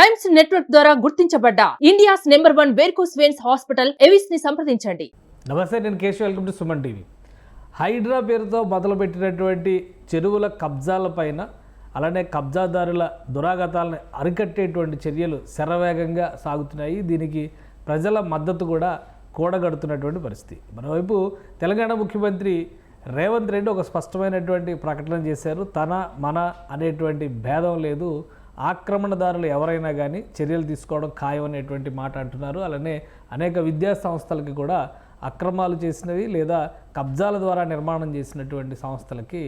Times network ద్వారా గుర్తించబడ్డ. India's number one varicose veins hospital ఎవిస్ని సంప్రదించండి. నమస్తే నేను Keshav. Welcome to Suman TV. Hydraa పేరుతో మొదలుపెట్టినటువంటి చెరువుల కబ్జాలపైన అలానే కబ్జాదారుల దురాగతాలను అరికట్టేటువంటి చర్యలు శరవేగంగా సాగుతున్నాయి. దీనికి ప్రజల మద్దతు కూడా కూడగడుతున్నటువంటి పరిస్థితి. మరోవైపు తెలంగాణ ముఖ్యమంత్రి రేవంత్ రెడ్డి ఒక స్పష్టమైనటువంటి ప్రకటన చేశారు. తన మన అనేటువంటి భేదం లేదు. ఆక్రమణదారులు ఎవరైనా కానీ చర్యలు తీసుకోవడం ఖాయం అనేటువంటి మాట అంటున్నారు. అలానే అనేక విద్యా సంస్థలకి కూడా అక్రమాలు చేసినవి లేదా కబ్జాల ద్వారా నిర్మాణం చేసినటువంటి సంస్థలకి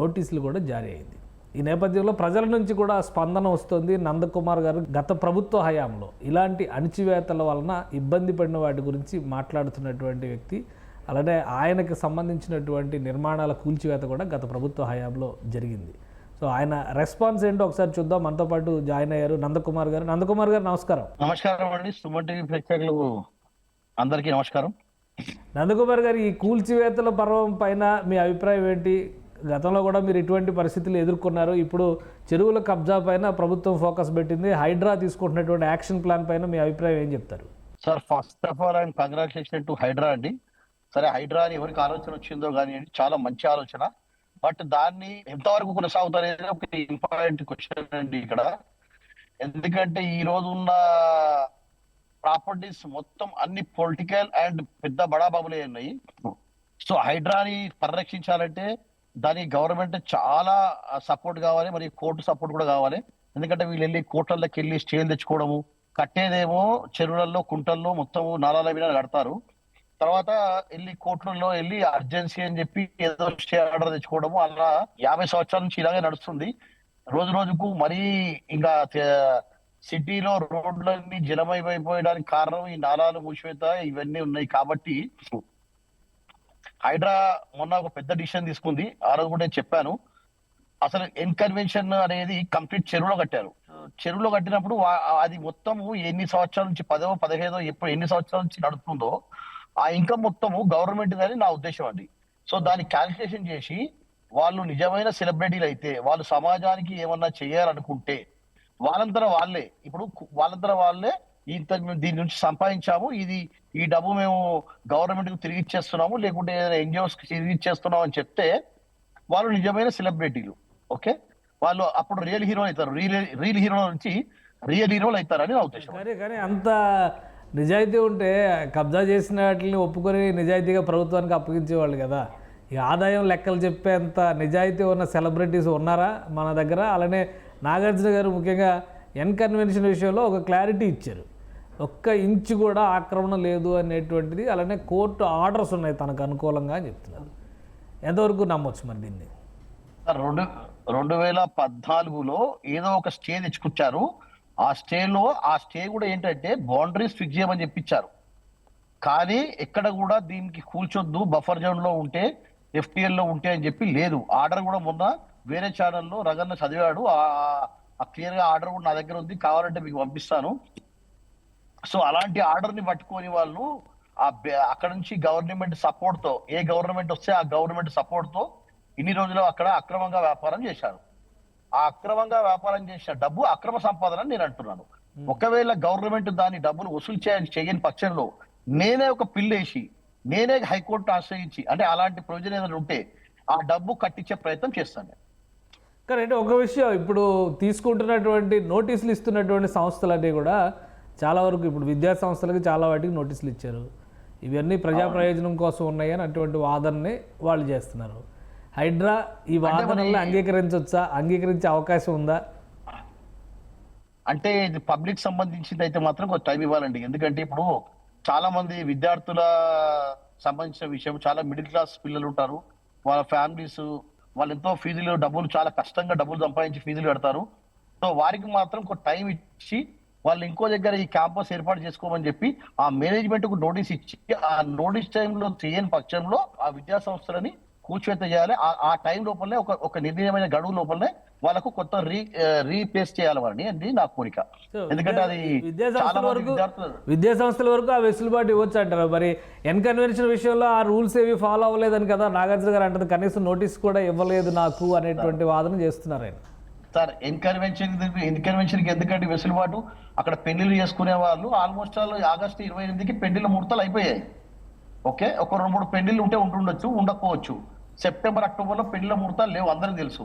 నోటీసులు కూడా జారీ అయింది. ఈ నేపథ్యంలో ప్రజల నుంచి కూడా స్పందన వస్తుంది. నందకుమార్ గారు గత ప్రభుత్వ హయాంలో ఇలాంటి అణిచివేతల వలన ఇబ్బంది పడిన వాటి గురించి మాట్లాడుతున్నటువంటి వ్యక్తి అలానే ఆయనకు సంబంధించినటువంటి నిర్మాణాల కూల్చివేత కూడా గత ప్రభుత్వ హయాంలో జరిగింది. సో ఆయన రెస్పాన్స్ ఏంటో ఒకసారి చూద్దాం. మనతో పాటు జాయిన్ అయ్యారు నందకుమార్ గారు. నందకుమార్ గారు నమస్కారం. నమస్కారం అండి. సుమన్ టీవీ ప్రేక్షకులు అందరికీ నమస్కారం. నందకుమార్ గారు ఈ కూల్చివేతల పర్వం పైన మీ అభిప్రాయం ఏంటి? గతంలో కూడా మీరు ఇటువంటి పరిస్థితులు ఎదుర్కొన్నారు. ఇప్పుడు చెరువుల కబ్జా పైన ప్రభుత్వం ఫోకస్ పెట్టింది. హైడ్రా తీసుకుంటున్నటువంటి యాక్షన్ ప్లాన్ పైన మీ అభిప్రాయం ఏం చెప్తారు? Sir first of all and congratulation to Hydraa అండి. సరే హైడ్రా అని ఎవరికి ఆలోచన వచ్చిందో కానీ చాలా మంచి ఆలోచన. బట్ దాన్ని ఎంతవరకు కొనసాగుతారు అనేది ఒక ఇంపార్టెంట్ క్వశ్చన్ అండి ఇక్కడ. ఎందుకంటే ఈ రోజు ఉన్న ప్రాపర్టీస్ మొత్తం అన్ని పొలిటికల్ అండ్ పెద్ద బడాబాబులే ఉన్నాయి. సో హైడ్రాని పరిరక్షించాలంటే దానికి గవర్నమెంట్ చాలా సపోర్ట్ కావాలి. మరి కోర్టు సపోర్ట్ కూడా కావాలి. ఎందుకంటే వీళ్ళు వెళ్ళి కోర్టులకి వెళ్ళి స్టేలు తెచ్చుకోవడము కట్టేదేమో చెరువులలో కుంటల్లో మొత్తం నాలాల మీద కడతారు. తర్వాత వెళ్ళి కోర్టులలో వెళ్ళి అర్జెన్సీ అని చెప్పి ఏదో స్టే ఆర్డర్ తెచ్చుకోవడము అలా యాభై సంవత్సరాల నుంచి ఇలాగే నడుస్తుంది. రోజు రోజుకు మరీ ఇంకా సిటీలో రోడ్లన్నీ జలమైపోయడానికి కారణం ఈ నాలాలు మూసివేత ఇవన్నీ ఉన్నాయి కాబట్టి హైడ్రా మొన్న ఒక పెద్ద డిసిషన్ తీసుకుంది. ఆ రోజు కూడా నేను చెప్పాను. అసలు ఎన్కన్వెన్షన్ అనేది కంప్లీట్ చెరువులో కట్టారు. చెరువులో కట్టినప్పుడు అది మొత్తము ఎన్ని సంవత్సరాల నుంచి పదో పదిహేదో ఎప్పుడు ఎన్ని సంవత్సరాల నుంచి నడుస్తుందో ఆ ఇన్కమ్ మొత్తము గవర్నమెంట్ అని నా ఉద్దేశం అండి సో దాన్ని క్యాల్కులేషన్ చేసి వాళ్ళు నిజమైన సెలబ్రిటీలు అయితే వాళ్ళు సమాజానికి ఏమన్నా చేయాలనుకుంటే వాళ్ళంతర వాళ్ళే. ఇప్పుడు వాళ్ళంతర వాళ్ళే ఇంత మేము దీని నుంచి సంపాదించాము ఇది ఈ డబ్బు మేము గవర్నమెంట్కి తిరిగి ఇచ్చేస్తున్నాము లేకుంటే ఏదైనా ఎన్జిఓస్కి తిరిగి ఇచ్చేస్తున్నాం అని చెప్తే వాళ్ళు నిజమైన సెలబ్రిటీలు. ఓకే? వాళ్ళు అప్పుడు రియల్ హీరో అవుతారు. రియల్ రియల్ హీరో నుంచి రియల్ హీరోలు అవుతారని నా ఉద్దేశం కానీ అంత నిజాయితీ ఉంటే కబ్జా చేసిన వాటిని ఒప్పుకొని నిజాయితీగా ప్రభుత్వానికి అప్పగించేవాళ్ళు కదా. ఈ ఆదాయం లెక్కలు చెప్పేంత నిజాయితీ ఉన్న సెలబ్రిటీస్ ఉన్నారా మన దగ్గర? అలానే నాగార్జున గారు ముఖ్యంగా ఎన్ కన్వెన్షన్ విషయంలో ఒక క్లారిటీ ఇచ్చారు. ఒక్క ఇంచు కూడా ఆక్రమణ లేదు అనేటువంటిది అలానే కోర్టు ఆర్డర్స్ ఉన్నాయి తనకు అనుకూలంగా అని చెప్తున్నారు. ఎంతవరకు నమ్మొచ్చు మరి దీన్ని? రెండు రెండు వేల పద్నాలుగులో ఏదో ఒక స్టే తెచ్చుకొచ్చారు. ఆ స్టేలో ఆ స్టే కూడా ఏంటంటే బౌండరీస్ ఫిక్స్ చేయమని చెప్పించారు. కానీ ఎక్కడ కూడా దీనికి కూల్చొద్దు బఫర్ జోన్లో ఉంటే ఎఫ్టిఎల్లో ఉంటే అని చెప్పి లేదు. ఆర్డర్ కూడా మొన్న వేరే ఛానల్లో రగన్న చదివాడు. ఆ క్లియర్గా ఆర్డర్ కూడా నా దగ్గర ఉంది కావాలంటే మీకు పంపిస్తాను. సో అలాంటి ఆర్డర్ని పట్టుకొని వాళ్ళు ఆ అక్కడ నుంచి గవర్నమెంట్ సపోర్ట్తో ఏ గవర్నమెంట్ వస్తే ఆ గవర్నమెంట్ సపోర్ట్తో ఇన్ని రోజులు అక్కడ అక్రమంగా వ్యాపారం చేశారు. ఆ అక్రమంగా వ్యాపారం చేసిన డబ్బు అక్రమ సంపాదన అని నేను అంటున్నాను. ఒకవేళ గవర్నమెంట్ దాని డబ్బులు వసూలు చేయ చేయని పక్షంలో నేనే ఒక పిల్లు వేసి నేనే హైకోర్టు ఆశ్రయించి అంటే అలాంటి ప్రొవిజన్ ఏదైనా ఉంటే ఆ డబ్బు కట్టించే ప్రయత్నం చేస్తాను అంటే ఒక విషయం ఇప్పుడు తీసుకుంటున్నటువంటి నోటీసులు ఇస్తున్నటువంటి సంస్థలన్నీ కూడా చాలా వరకు ఇప్పుడు విద్యా సంస్థలకి చాలా వాటికి నోటీసులు ఇచ్చారు. ఇవన్నీ ప్రజా ప్రయోజనం కోసం ఉన్నాయని అటువంటి వాదనని వాళ్ళు చేస్తున్నారు. హైడ్రా ఈ వాదనల్ని అంగీకరించవచ్చా అంగీకరించే అవకాశం ఉందా? అంటే ఇది పబ్లిక్ సంబంధించింది అయితే మాత్రం కొంచెం టైం ఇవ్వాలండి. ఎందుకంటే ఇప్పుడు చాలా మంది విద్యార్థుల సంబంధించిన విషయం చాలా మిడిల్ క్లాస్ పిల్లలు ఉంటారు. వాళ్ళ ఫ్యామిలీస్ వాళ్ళు ఎంతో ఫీజులు డబ్బులు చాలా కష్టంగా డబ్బులు సంపాదించి ఫీజులు కడతారు. సో వారికి మాత్రం కొంత టైం ఇచ్చి వాళ్ళు ఇంకో దగ్గర ఈ క్యాంపస్ ఏర్పాటు చేసుకోమని చెప్పి ఆ మేనేజ్మెంట్కు నోటీస్ ఇచ్చి ఆ నోటీస్ టైంలో చేయని పక్షంలో ఆ విద్యా సంస్థలని కూల్చివేత చేయాలి. ఆ- టైం లోపలనే ఒక ఒక నిర్ణయమైన గడువు లోపలనే వాళ్ళకు కొత్త రీ రీప్లేస్ చేయాలి వాడిని అది నా కోరిక. ఎందుకంటే అది విద్యా సంస్థల వరకు ఆ వెసులుబాటు ఇవ్వచ్చు అంటారు. మరి ఎన్ కన్వెన్షన్ విషయంలో ఆ రూల్స్ ఏవి ఫాలో అవ్వలేదని కదా నాగార్జున గారు అంటారు కనీసం నోటీస్ కూడా ఇవ్వలేదు నాకు అనేటువంటి వాదన చేస్తున్నారు ఆయన. సార్ ఎన్కన్వెన్షన్ ఎన్కన్వెన్షన్కి ఎందుకంటే వెసులుబాటు? అక్కడ పెళ్ళిళ్ళు చేసుకునే వాళ్ళు ఆల్మోస్ట్ ఆల్ ఆగస్టు ఇరవై ఎనిమిదికి పెళ్ళిళ్ళ ముహూర్తాలు అయిపోయాయి. ఓకే? ఒక రెండు మూడు పెళ్ళిళ్ళు ఉంటే ఉంటుండొచ్చు ఉండకపోవచ్చు. సెప్టెంబర్ అక్టోబర్లో పెళ్ళిళ్ళ ముహూర్తాలు లేవు అందరికి తెలుసు.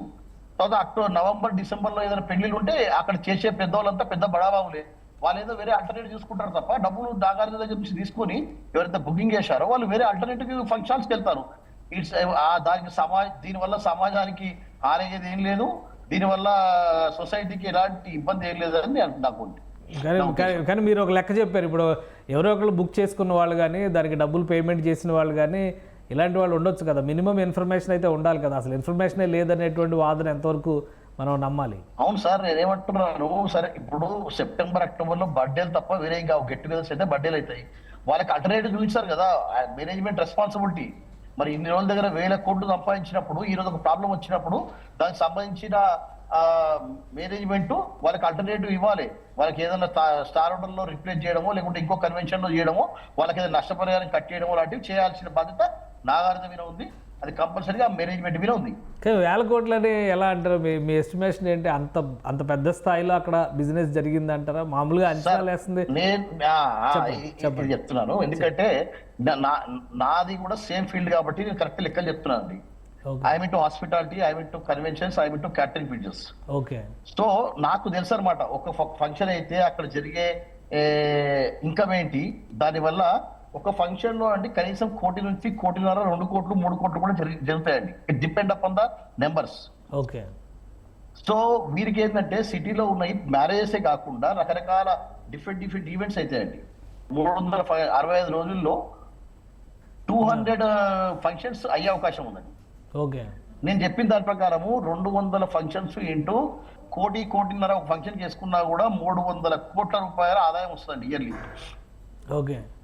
తర్వాత అక్టోబర్ నవంబర్ డిసెంబర్లో ఏదైనా పెళ్ళిళ్ళు ఉంటే అక్కడ చేసే పెద్దవాళ్ళంతా పెద్ద బడాబాబులే. వాళ్ళు ఏదో వేరే ఆల్టర్నేటివ్ చూసుకుంటారు తప్ప డబ్బులు దాగారి దగ్గర నుంచి తీసుకొని ఎవరైతే బుకింగ్ చేశారో వాళ్ళు వేరే ఆల్టర్నేటివ్ ఫంక్షన్స్కి వెళ్తారు. ఇట్స్ ఆ దానికి సమాజ దీనివల్ల సమాజానికి హారయ్యేది ఏం లేదు. దీనివల్ల సొసైటీకి ఎలాంటి ఇబ్బంది ఏం లేదు అని నేను- నాకు కానీ కానీ- కానీ మీరు ఒక లెక్క చెప్పారు. ఇప్పుడు ఎవరో ఒకళ్ళు బుక్ చేసుకున్న వాళ్ళు కానీ దానికి డబ్బులు పేమెంట్ చేసిన వాళ్ళు కానీ ఇలాంటి వాళ్ళు ఉండొచ్చు కదా. మినిమం ఇన్ఫర్మేషన్ అయితే ఉండాలి కదా. అసలు ఇన్ఫర్మేషనే లేదనేటువంటి వాదన ఎంతవరకు మనం నమ్మాలి? అవును సార్ నేనేమంటున్నాను. సరే ఇప్పుడు సెప్టెంబర్ అక్టోబర్లో బర్త్డేలు తప్ప వేరే ఇంకా గెట్ టుగెదర్స్ అయితే బర్త్డేలు అవుతాయి. వాళ్ళకి అల్టర్నేటివ్ చూపించారు కదా. Management responsibility. మరి ఇన్ని రోజుల దగ్గర వేల కోట్లు సంపాదించినప్పుడు ఈ రోజు ఒక ప్రాబ్లం వచ్చినప్పుడు దానికి సంబంధించిన మేనేజ్మెంట్ వాళ్ళకి అల్టర్నేటివ్ ఇవ్వాలి. వాళ్ళకి ఏదైనా స్టార్ హోటల్లో రిప్లేస్ చేయడమో లేకుంటే ఇంకో కన్వెన్షన్లో చేయడమో వాళ్ళకి ఏదైనా నష్టపరిహారం కట్ చేయడమో లాంటివి చేయాల్సిన బాధ్యత నాగార్జున మీద ఉంది. అది కంపల్సరీగా మేనేజ్మెంట్ మీద ఉంది. కానీ వేల కోట్లని ఎలా అంటారు? మీ మీ ఎస్టిమేషన్ ఏంటి? అంత అంత పెద్ద స్థాయిలో అక్కడ బిజినెస్ జరిగింది అంటారా మామూలుగా అంచనా వేస్తుంది నేను చెప్తున్నాను. ఎందుకంటే నాది కూడా సేమ్ ఫీల్డ్ కాబట్టి నేను కరెక్ట్ లెక్కలు చెప్తున్నాను అండి I mean to hospitality I mean to conventions I mean to catering business okay so నాకు తెలుసు అనమాట ఒక ఫంక్షన్ అయితే అక్కడ జరిగే ఇన్కమ్ ఏంటి? దానివల్ల ఒక ఫంక్షన్లో అంటే కనీసం కోటి నుంచి కోటిన్నర రెండు కోట్లు మూడు కోట్లు కూడా జరి- జరుగుతాయండి. It depend upon the numbers okay. So వీరికి ఏంటంటే సిటీలో ఉన్న మ్యారేజెస్ కాకుండా రకరకాల డిఫరెంట్ డిఫరెంట్ ఈవెంట్స్ అవుతాయండి మూడు వందల అరవై ఐదు రోజుల్లో టూ హండ్రెడ్ ఫంక్షన్స్ అయ్యే అవకాశం ఉందండి. ఓకే. నేను చెప్పిన దాని ప్రకారము రెండు వందల ఫంక్షన్స్ ఏంటో కోటి కోటిన్నర ఒక ఫంక్షన్ చేసుకున్నా కూడా మూడు వందల కోట్ల రూపాయల ఆదాయం వస్తుందండి ఇయర్లీ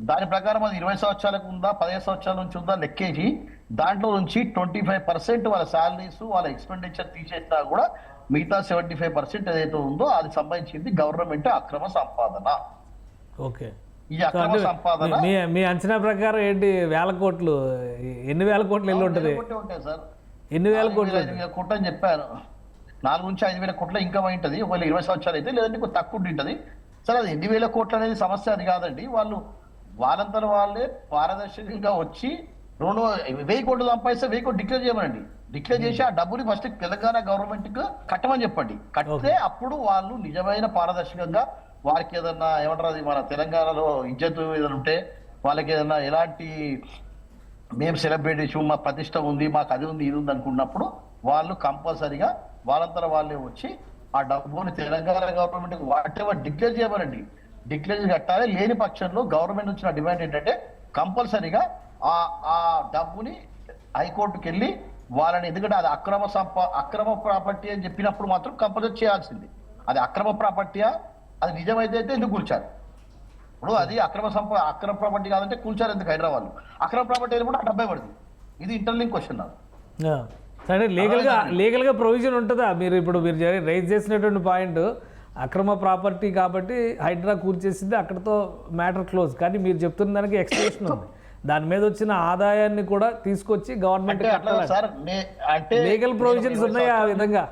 దాని ప్రకారం అది ఇరవై సంవత్సరాలకు ఉందా పదిహేను సంవత్సరాల నుంచి ఉందా లెక్కేసి దాంట్లో నుంచి ట్వంటీ ఫైవ్ పర్సెంట్ వాళ్ళ శాలరీస్ వాళ్ళ ఎక్స్పెండిచర్ తీసేసినా కూడా మిగతా సెవెంటీ ఫైవ్ పర్సెంట్ ఏదైతే ఉందో అది సంబంధించింది గవర్నమెంట్ అక్రమ సంపాదన. ఓకే. ఈ అక్రమ సంపాదన మీ అంచనా ప్రకారం ఏంటి? వేల కోట్లు ఎన్ని వేల కోట్లు వెళ్ళి ఉంటుంది? సార్. ఎన్ని వేల కోట్లు కోట్లు అని చెప్పాను నాలుగు నుంచి ఐదు వేల కోట్ల ఇన్కమ్ అయింటది ఒకవేళ ఇరవై సంవత్సరాలు అయితే లేదంటే తక్కువ ఉంటుంటది సరే అది ఎన్ని వేల కోట్లు అనేది సమస్య అది కాదండి. వాళ్ళు వాళ్ళంతా వాళ్ళే పారదర్శకంగా వచ్చి రెండు వెయ్యి కోట్లు సంపాదిస్తే వెయ్యి కోట్లు డిక్లేర్ చేయమనండి. డిక్లేర్ చేసి ఆ డబ్బుని ఫస్ట్ తెలంగాణ గవర్నమెంట్కు కట్టమని చెప్పండి. కడితే అప్పుడు వాళ్ళు నిజమైన పారదర్శకంగా వారికి ఏదన్నా ఏమంటారు అది మన తెలంగాణలో ఇజ్జత్ ఏదైనా ఉంటే వాళ్ళకి ఏదైనా ఎలాంటి మేము సెలబ్రేట్ చేసి మా ప్రతిష్ట ఉంది మాకు అది ఉంది ఇది ఉంది అనుకున్నప్పుడు వాళ్ళు కంపల్సరిగా వాళ్ళంతా వాళ్ళే వచ్చి ఆ డబ్బుని Telangana government whatever declare చేయమనండి. డిక్లేర్ కట్టాలి. లేని పక్షంలో గవర్నమెంట్ వచ్చిన డిమాండ్ ఏంటంటే కంపల్సరీగా ఆ ఆ డబ్బుని హైకోర్టుకి వెళ్ళి వాళ్ళని ఎందుకంటే అది అక్రమ సంప అక్రమ ప్రాపర్టీ అని చెప్పినప్పుడు మాత్రం కంపల్సరీ చేయాల్సింది. అది అక్రమ ప్రాపర్టీయా? అది నిజమైతే అయితే ఎందుకు కూర్చారు ఇప్పుడు అది అక్రమ సంప అక్రమ ప్రాపర్టీ కాదంటే కూల్చారు ఎందుకు హైదరాబాద్ అక్రమ ప్రాపర్టీ కూడా ఆ డబ్బే పడుతుంది. ఇది ఇంటర్లింక్ క్వశ్చన్ నాకు సరే లీగల్గా లీగల్గా ప్రొవిజన్ ఉంటుందా? మీరు ఇప్పుడు మీరు రైజ్ చేసినటువంటి పాయింట్ అక్రమ ప్రాపర్టీ కాబట్టి హైడ్రా కూర్చేసింది అక్కడతో మ్యాటర్ క్లోజ్ కానీ మీరు చెప్తున్న దానికి ఎక్స్ప్లెనేషన్ ఉంది. దాని మీద వచ్చిన ఆదాయాన్ని కూడా తీసుకొచ్చి గవర్నమెంట్ అంటే లీగల్ ప్రొవిజన్స్ ఉన్నాయి ఆ విధంగా?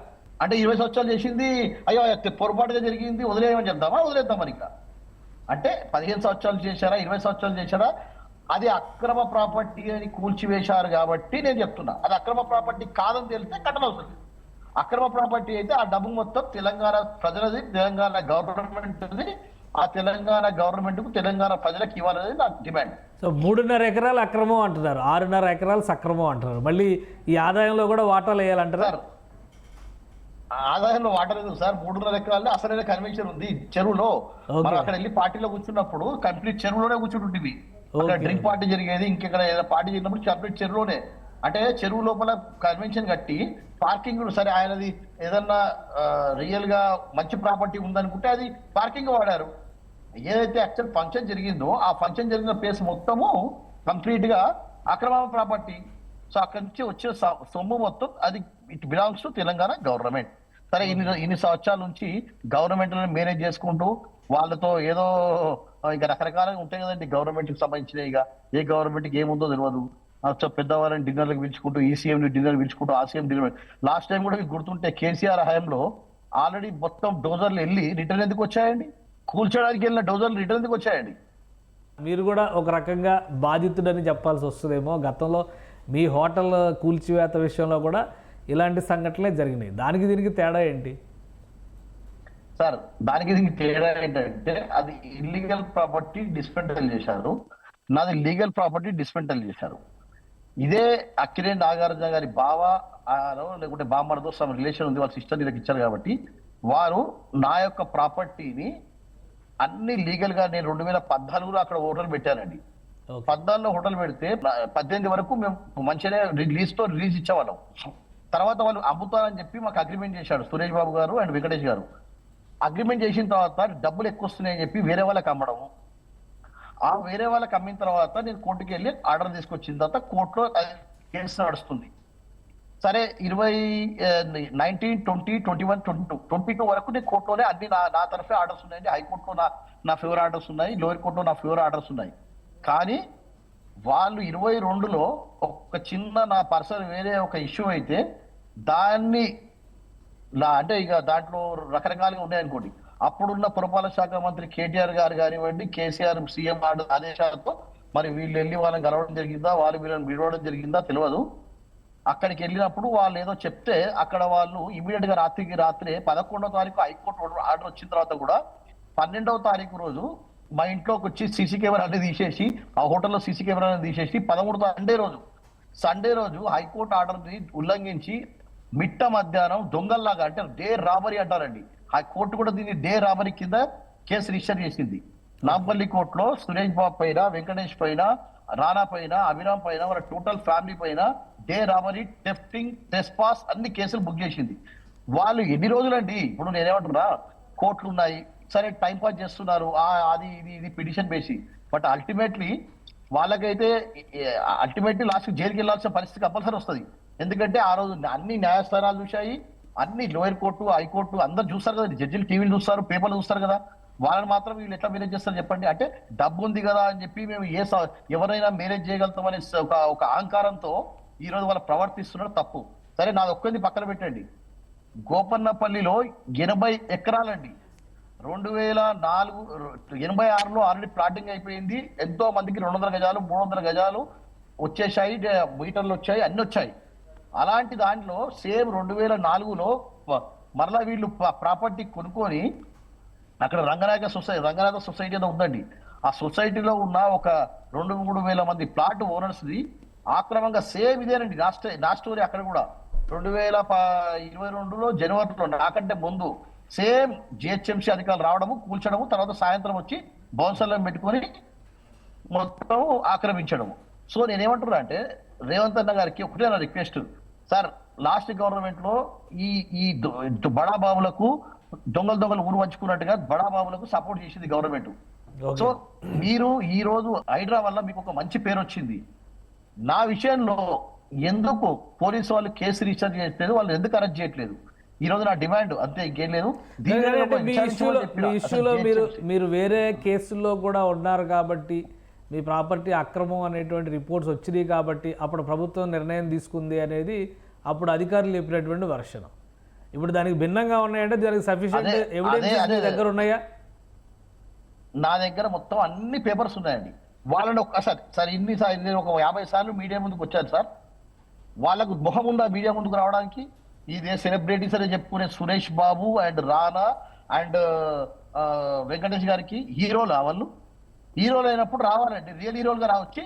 అంటే ఇరవై సంవత్సరాలు చేసింది అయ్యో పొరపాటుగా జరిగింది వదిలేయమని చెప్దామా? వదిలేద్దామని ఇంకా. అంటే పదిహేను సంవత్సరాలు చేశారా? ఇరవై సంవత్సరాలు చేశారా? అది అక్రమ ప్రాపర్టీ అని కూల్చివేశారు కాబట్టి నేను చెప్తున్నా. అది అక్రమ ప్రాపర్టీ కాదని తెలిస్తే కట్టనవసరం అక్రమ ప్రాపర్టీ అయితే ఆ డబ్బు మొత్తం తెలంగాణ ప్రజలది తెలంగాణ గవర్నమెంట్ది ఆ తెలంగాణ గవర్నమెంట్కు తెలంగాణ ప్రజలకు ఇవ్వాలనేది నా డిమాండ్. సో మూడున్నర ఎకరాలు అక్రమం అంటున్నారు. ఆరున్నర ఎకరాలు సక్రమం అంటున్నారు. మళ్ళీ ఈ ఆదాయంలో కూడా వాటాలు వేయాలంటారా? ఆదాయంలో వాటర్ లేదు సార్. మూడున్నర ఎకరాల్లో అసలైన కన్వెన్షన్ ఉంది చెరువులో. మనం అక్కడ వెళ్ళి పార్టీలో కూర్చున్నప్పుడు కంప్లీట్ చెరువులోనే కూర్చుంటుంటివి. డ్రింక్ పార్టీ జరిగేది ఇంకెక్కడ ఏదైనా పార్టీ జరిగినప్పుడు కంప్లీట్ చెరువులోనే. అంటే చెరువు లోపల కన్వెన్షన్ కట్టి పార్కింగ్ సరే ఆయనది ఏదన్నా రియల్గా మంచి ప్రాపర్టీ ఉందనుకుంటే అది పార్కింగ్ వాడారు. ఏదైతే యాక్చువల్ ఫంక్షన్ జరిగిందో ఆ ఫంక్షన్ జరిగిన ప్లేస్ మొత్తము కంప్లీట్గా అక్రమ ప్రాపర్టీ. సో అక్కడి నుంచి వచ్చే సొమ్ము మొత్తం అది it belongs to Telangana government. సరే ఇన్ని ఇన్ని సంవత్సరాల నుంచి గవర్నమెంట్ మేనేజ్ చేసుకుంటూ వాళ్ళతో ఏదో ఇంకా రకరకాలుగా ఉంటాయి కదండి గవర్నమెంట్కి సంబంధించినవి ఇక. ఏ గవర్నమెంట్కి ఏముందో తెలియదు ఆ, పెద్దవాళ్ళని డిన్నర్లకు పిలుచుకుంటూ ఈ సీఎం డిన్నర్ పిలుచుకుంటూ ఆ సీఎం డిన్నర్ లాస్ట్ టైం కూడా మీకు గుర్తుంటే కేసీఆర్ హయాంలో ఆల్రెడీ మొత్తం డోజర్లు వెళ్ళి రిటర్న్ ఎందుకు వచ్చాయండి? కూల్చడానికి వెళ్ళిన డోజర్లు రిటర్న్ ఎందుకు వచ్చాయండి? మీరు కూడా ఒక రకంగా బాధితుడని చెప్పాల్సి వస్తుందేమో. గతంలో మీ హోటల్ కూల్చివేత విషయంలో కూడా ఇలాంటి సంఘటనలే జరిగినాయి. దానికి దీనికి తేడా ఏంటి? సార్ దానికి దీనికి తేడా ఏంటంటే అది ఇల్లీగల్ ప్రాపర్టీ డిస్పెంటల్ చేశారు. నాది లీగల్ ప్రాపర్టీ డిస్పెంటల్ చేశారు. ఇదే అక్కినే నాగార్జున గారి బావ లేకుంటే బామ్మడితో సమ్ రిలేషన్ ఉంది వాళ్ళ సిస్టర్ వీళ్ళకి ఇచ్చారు కాబట్టి వారు నా యొక్క ప్రాపర్టీని అన్ని లీగల్గా నేను రెండు వేల పద్నాలుగులో అక్కడ హోటల్ పెట్టానండి. పద్నాలుగులో హోటల్ పెడితే పద్దెనిమిది వరకు మేము మంచిగానే రిలీజ్తో రిలీజ్ ఇచ్చేవాళ్ళం. తర్వాత వాళ్ళు అమ్ముతారని చెప్పి మాకు అగ్రిమెంట్ చేశాడు సురేష్ బాబు గారు అండ్ వెంకటేష్ గారు. అగ్రిమెంట్ చేసిన తర్వాత డబ్బులు ఎక్కువ వస్తున్నాయని చెప్పి వేరే వాళ్ళకి అమ్మడము ఆ వేరే వాళ్ళకి అమ్మిన తర్వాత నేను కోర్టుకి వెళ్ళి ఆర్డర్ తీసుకొచ్చిన తర్వాత కోర్టులో కేసు నడుస్తుంది. సరే ఇరవై nineteen twenty twenty one twenty two twenty two వరకు నేను కోర్టులోనే అన్ని నా నా తరఫే ఆర్డర్స్ ఉన్నాయండి. హైకోర్టులో నా నా ఫేవర్ ఆర్డర్స్ ఉన్నాయి లోయర్ కోర్టులో నా ఫేవర్ ఆర్డర్స్ ఉన్నాయి. కానీ వాళ్ళు ఇరవై రెండులో ఒక చిన్న నా పర్సన్ వేరే ఒక ఇష్యూ అయితే దాన్ని అంటే ఇక దాంట్లో రకరకాలుగా ఉన్నాయనుకోండి. అప్పుడున్న పురపాలక శాఖ మంత్రి కేటీఆర్ గారు కానివ్వండి కేసీఆర్ సీఎం ఆర్డర్ ఆదేశాలతో మరి వీళ్ళు వెళ్ళి వాళ్ళని కలవడం జరిగిందా వాళ్ళు వీళ్ళని విడవడం జరిగిందా తెలియదు అక్కడికి వెళ్ళినప్పుడు వాళ్ళు ఏదో చెప్తే అక్కడ వాళ్ళు ఇమీడియట్గా రాత్రికి రాత్రే పదకొండవ తారీఖు హైకోర్టు ఆర్డర్ వచ్చిన తర్వాత కూడా పన్నెండవ తారీఖు రోజు మా ఇంట్లోకి వచ్చి సీసీ కెమెరా అన్ని తీసేసి ఆ హోటల్లో సీసీ కెమెరా తీసేసి పదమూడు సండే రోజు సండే రోజు హైకోర్టు ఆర్డర్ని ఉల్లంఘించి మిట్ట మధ్యాహ్నం దొంగల్లాగా అంటే డే రాబరీ అంటారండి. ఆ కోర్టు కూడా దీన్ని డే రాబరీ కింద కేసు రిజిస్టర్ చేసింది. నాంపల్లి కోర్టులో సురేష్ బాబు పైన వెంకటేష్ పైన రానా పైన అభిరామ్ పైన వాళ్ళ టోటల్ ఫ్యామిలీ పైన డే రాబరీ టెఫ్టింగ్ టెస్పాస్ అన్ని కేసులు బుక్ చేసింది. వాళ్ళు ఎన్ని రోజులండి? ఇప్పుడు నేనేమంటున్నా కోర్టులు ఉన్నాయి. సరే టైం పాస్ చేస్తున్నారు. అది ఇది ఇది పిటిషన్ వేసి. బట్ అల్టిమేట్లీ వాళ్ళకైతే అల్టిమేట్లీ లాస్ట్ జైలుకి వెళ్ళాల్సిన పరిస్థితి కంపల్సరీ వస్తుంది. ఎందుకంటే ఆ రోజు అన్ని న్యాయస్థానాలు చూశాయి అన్ని లోయర్ కోర్టు హైకోర్టు అందరు చూస్తారు కదా జడ్జిలు టీవీలు చూస్తారు పేపర్లు చూస్తారు కదా. వాళ్ళని మాత్రం వీళ్ళు ఎట్లా మేనేజ్ చేస్తారు చెప్పండి? అంటే డబ్బు ఉంది కదా అని చెప్పి మేము ఏ స- ఎవరైనా మేనేజ్ చేయగలుగుతాం అనే ఒక ఒక అహంకారంతో ఈ రోజు వాళ్ళు ప్రవర్తిస్తున్నారు తప్పు. సరే నాది ఒక్కంది పక్కన పెట్టండి. గోపన్నపల్లిలో ఎనభై ఎకరాలండి. రెండు వేల నాలుగు ఎనభై ఆరులో ఆల్రెడీ ప్లాటింగ్ అయిపోయింది. ఎంతో మందికి రెండు వందల గజాలు మూడు వందల గజాలు వచ్చేసాయి మీటర్లు వచ్చాయి అన్ని వచ్చాయి. అలాంటి దాంట్లో సేమ్ రెండు వేల నాలుగులో మరలా వీళ్ళు ప్రాపర్టీ కొనుక్కొని అక్కడ రంగనాయక సొసైటీ రంగనాథ సొసైటీ అనేది ఉందండి. ఆ సొసైటీలో ఉన్న ఒక రెండు మూడు వేల మంది ప్లాట్ ఓనర్స్ది ఆక్రమంగా సేమ్ ఇదేనండి నా స్టో నా స్టోరీ అక్కడ కూడా. రెండు వేల ఇరవై రెండులో జనవరిలో నాకంటే ముందు సేమ్ జిహెచ్ఎంసీ అధికారులు రావడము కూల్చడము తర్వాత సాయంత్రం వచ్చి బౌన్సర్లను పెట్టుకొని మొత్తం ఆక్రమించడము. సో నేనేమంటున్నా అంటే రేవంత్ అన్న గారికి ఒకటే నా రిక్వెస్ట్. సార్ లాస్ట్ గవర్నమెంట్లో ఈ ఈ దొ- దొ- బడా బాబులకు దొంగలు దొంగలు ఊరు పంచుకున్నట్టుగా బడా బాబులకు సపోర్ట్ చేసింది గవర్నమెంట్. సో మీరు ఈ రోజు హైడ్రా వల్ల మీకు ఒక మంచి పేరు వచ్చింది నా విషయంలో ఎందుకు పోలీసు వాళ్ళు కేసు రిజిస్టర్ చేయట్లేదు వాళ్ళు ఎందుకు అరెస్ట్ చేయట్లేదు ఈ రోజు నా డిమాండ్ అంతే ఇంకేం లేదు మీ ఇష్యూలో మీరు. మీరు వేరే కేసుల్లో కూడా ఉన్నారు కాబట్టి మీ ప్రాపర్టీ అక్రమం అనేటువంటి రిపోర్ట్స్ వచ్చినాయి కాబట్టి అప్పుడు ప్రభుత్వం నిర్ణయం తీసుకుంది అనేది అప్పుడు అధికారులు చెప్పినటువంటి వర్షం ఇప్పుడు దానికి భిన్నంగా ఉన్నాయంటే దానికి సఫిషియెంట్ ఎవిడెన్స్ మీ దగ్గర ఉన్నాయా? నా దగ్గర మొత్తం అన్ని పేపర్స్ ఉన్నాయండి. వాళ్ళని ఒక్కసారి సార్ ఇన్ని సార్ నేను ఒక యాభై సార్లు మీడియా ముందుకు వచ్చాను సార్. వాళ్ళకు మొహం ఉందా మీడియా ముందుకు రావడానికి? ఇదే సెలబ్రిటీస్ అని చెప్పుకునే సురేష్ బాబు అండ్ రానా అండ్ వెంకటేష్ గారికి హీరోలు వాళ్ళు? హీరోలు అయినప్పుడు రావాలండి. రియల్ హీరోలుగా రావచ్చి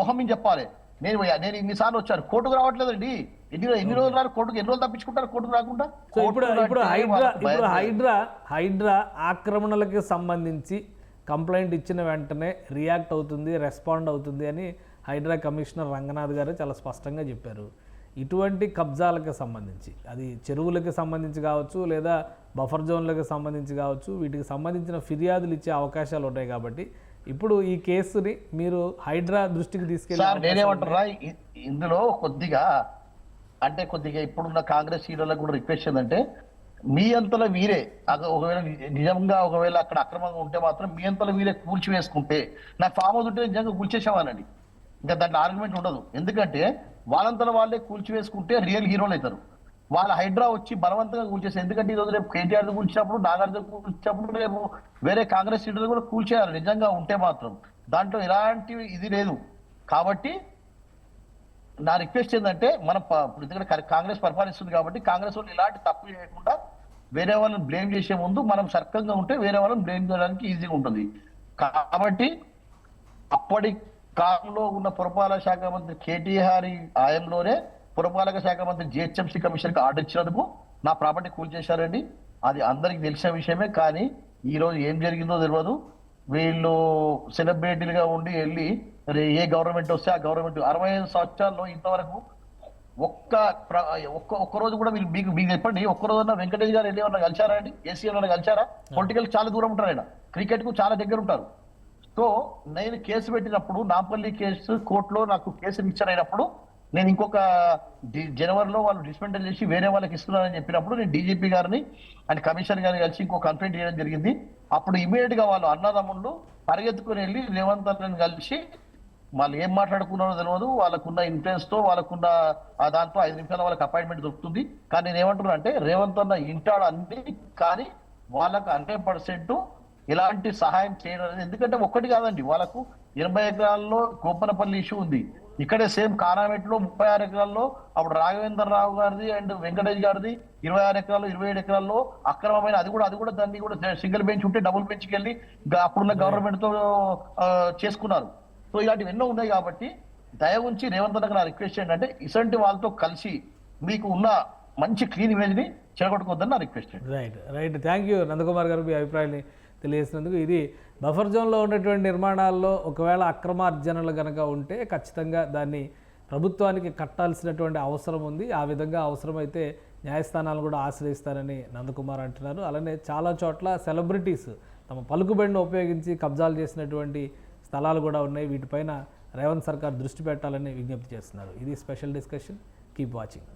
మొహం మీద చెప్పాలి. నేను నేను ఇన్నిసార్లు వచ్చాను. కోర్టుకు రావట్లేదండి. ఎన్ని ఎన్ని రోజులు రారు? కోర్టుకు ఎన్ని రోజులు తప్పించుకుంటారు? కోర్టుకు రాకుండా? ఇప్పుడు హైడ్రా ఇప్పుడు. హైడ్రా హైడ్రా ఆక్రమణలకి సంబంధించి కంప్లైంట్ ఇచ్చిన వెంటనే రియాక్ట్ అవుతుంది రెస్పాండ్ అవుతుంది అని హైడ్రా కమిషనర్ రంగనాథ్ గారు చాలా స్పష్టంగా చెప్పారు. ఇటువంటి కబ్జాలకు సంబంధించి అది చెరువులకి సంబంధించి కావచ్చు లేదా బఫర్ జోన్లకు సంబంధించి కావచ్చు వీటికి సంబంధించిన ఫిర్యాదులు ఇచ్చే అవకాశాలు ఉంటాయి కాబట్టి ఇప్పుడు ఈ కేసుని మీరు హైడ్రా దృష్టికి తీసుకెళ్ళి నేనేమంటారా ఇందులో కొద్దిగా అంటే కొద్దిగా ఇప్పుడున్న కాంగ్రెస్ హీరోలకు కూడా రిక్వెస్ట్ ఏంటంటే మీ అంతలో వీరే ఒకవేళ నిజంగా ఒకవేళ అక్కడ అక్రమంగా ఉంటే మాత్రం మీ అంతలో వీరే కూల్చి వేసుకుంటే నాకు ఫామ్ హౌస్ ఉంటే నిజంగా కూల్చేసేవానండి ఇంకా దాంట్లో ఆర్గ్యుమెంట్ ఉండదు. ఎందుకంటే వాళ్ళంతలో వాళ్ళే కూల్చి వేసుకుంటే రియల్ హీరోలు అవుతారు. వాళ్ళ హైడ్రా వచ్చి బలవంతంగా కూల్చేసి ఎందుకంటే ఈరోజు రేపు కేటీఆర్ కూల్చినప్పుడు నాగార్జున కూల్చినప్పుడు రేపు వేరే కాంగ్రెస్ లీడర్లు కూడా కూల్చేయాలి. నిజంగా ఉంటే మాత్రం దాంట్లో ఎలాంటి ఇది లేదు. కాబట్టి నా రిక్వెస్ట్ ఏంటంటే మనం ఇప్పుడు ఎందుకంటే కాంగ్రెస్ పరిపాలిస్తుంది కాబట్టి కాంగ్రెస్ వాళ్ళు ఇలాంటి తప్పు చేయకుండా వేరే వాళ్ళని బ్లేమ్ చేసే ముందు మనం సర్కంగా ఉంటే వేరే వాళ్ళని బ్లేమ్ చేయడానికి ఈజీగా ఉంటుంది. కాబట్టి అప్పటి కాలంలో ఉన్న పురపాలక శాఖ మంత్రి కేటీఆర్ ఆయంలోనే పురపాలక శాఖ మంత్రి జిహెచ్ఎంసీ కమిషన్కి ఆర్డర్ ఇచ్చినందుకు నా ప్రాపర్టీ కూల్ చేశారండి. అది అందరికి తెలిసిన విషయమే కానీ ఈ రోజు ఏం జరిగిందో తెలియదు వీళ్ళు సెలబ్రిటీలుగా ఉండి వెళ్ళి ఏ గవర్నమెంట్ వస్తే ఆ గవర్నమెంట్ అరవై ఐదు సంవత్సరాల్లో ఇంతవరకు ఒక్క ఒక్క ఒక్క రోజు కూడా మీరు మీకు మీకు చెప్పండి. ఒక్క రోజున వెంకటేష్ గారు వెళ్ళి ఏమన్నా కలిశారా అండి? ఏసీఎల్ కలిశారా? పొలిటికల్ చాలా దూరం ఉంటారు ఆయన. క్రికెట్కు చాలా దగ్గర ఉంటారు. సో నేను కేసు పెట్టినప్పుడు నాంపల్లి కేసు కోర్టులో నాకు కేసు రిజిస్టర్ అయినప్పుడు నేను ఇంకొక జనవరిలో వాళ్ళు డిస్మెంటల్ చేసి వేరే వాళ్ళకి ఇస్తున్నారని చెప్పినప్పుడు నేను డీజీపీ గారిని అండ్ కమిషనర్ గారిని కలిసి ఇంకో కంప్లైంట్ చేయడం జరిగింది. అప్పుడు ఇమీడియట్గా వాళ్ళు అన్నదమ్ముళ్ళు పరిగెత్తుకుని వెళ్ళి రేవంత్ అన్నని కలిసి వాళ్ళు ఏం మాట్లాడుకున్నారో తెలియదు వాళ్ళకున్న ఇన్ఫ్లుయెన్స్తో వాళ్ళకున్న ఆ దాంట్లో ఐదు నిమిషాల వాళ్ళకి అపాయింట్మెంట్ దొరుకుతుంది. కానీ నేను ఏమంటున్నా అంటే రేవంత్ అన్న ఇంటాడు అన్ని కానీ వాళ్ళకు హండ్రెడ్ పర్సెంట్ ఇలాంటి సహాయం చేయడం అనేది ఎందుకంటే ఒక్కటి కాదండి. వాళ్ళకు ఎనభై ఎకరాల్లో గోపనపల్లి ఇష్యూ ఉంది. ఇక్కడే సేమ్ కారామెట్లో ముప్పై ఆరు ఎకరాల్లో అప్పుడు రాఘవేంద్ర రావు గారిది అండ్ వెంకటేష్ గారిది ఇరవై ఆరు ఎకరాలు ఇరవై ఏడు ఎకరాల్లో అక్రమమైన అది కూడా అది కూడా దాన్ని కూడా సింగిల్ బెంచ్ ఉంటే డబుల్ బెంచ్కి వెళ్ళి అప్పుడున్న గవర్నమెంట్తో చేసుకున్నారు. సో ఇలాంటివి ఎన్నో ఉన్నాయి కాబట్టి దయ ఉంచి రేవంత్ అన్నకు నా రిక్వెస్ట్ ఏంటంటే ఇసంటి వాళ్ళతో కలిసి మీకు ఉన్న మంచి క్లీన్ ఇమేజ్ని చెడగొట్టుకోవద్దని నా request right right. Thank you Nandakumar garu మీ అభిప్రాయాన్ని తెలియజేసినందుకు ఇది బఫర్ జోన్లో ఉన్నటువంటి నిర్మాణాల్లో ఒకవేళ అక్రమార్జనలు కనుక ఉంటే ఖచ్చితంగా దాన్ని ప్రభుత్వానికి కట్టాల్సినటువంటి అవసరం ఉంది. ఆ విధంగా అవసరమైతే న్యాయస్థానాలు కూడా ఆశ్రయిస్తారని నందకుమార్ అంటున్నారు. అలానే చాలా చోట్ల సెలబ్రిటీస్ తమ పలుకుబడిని ఉపయోగించి కబ్జాలు చేసినటువంటి స్థలాలు కూడా ఉన్నాయి. వీటిపైన రేవంత్ సర్కార్ దృష్టి పెట్టాలని విజ్ఞప్తి చేస్తున్నారు. ఇది స్పెషల్ డిస్కషన్. Keep watching.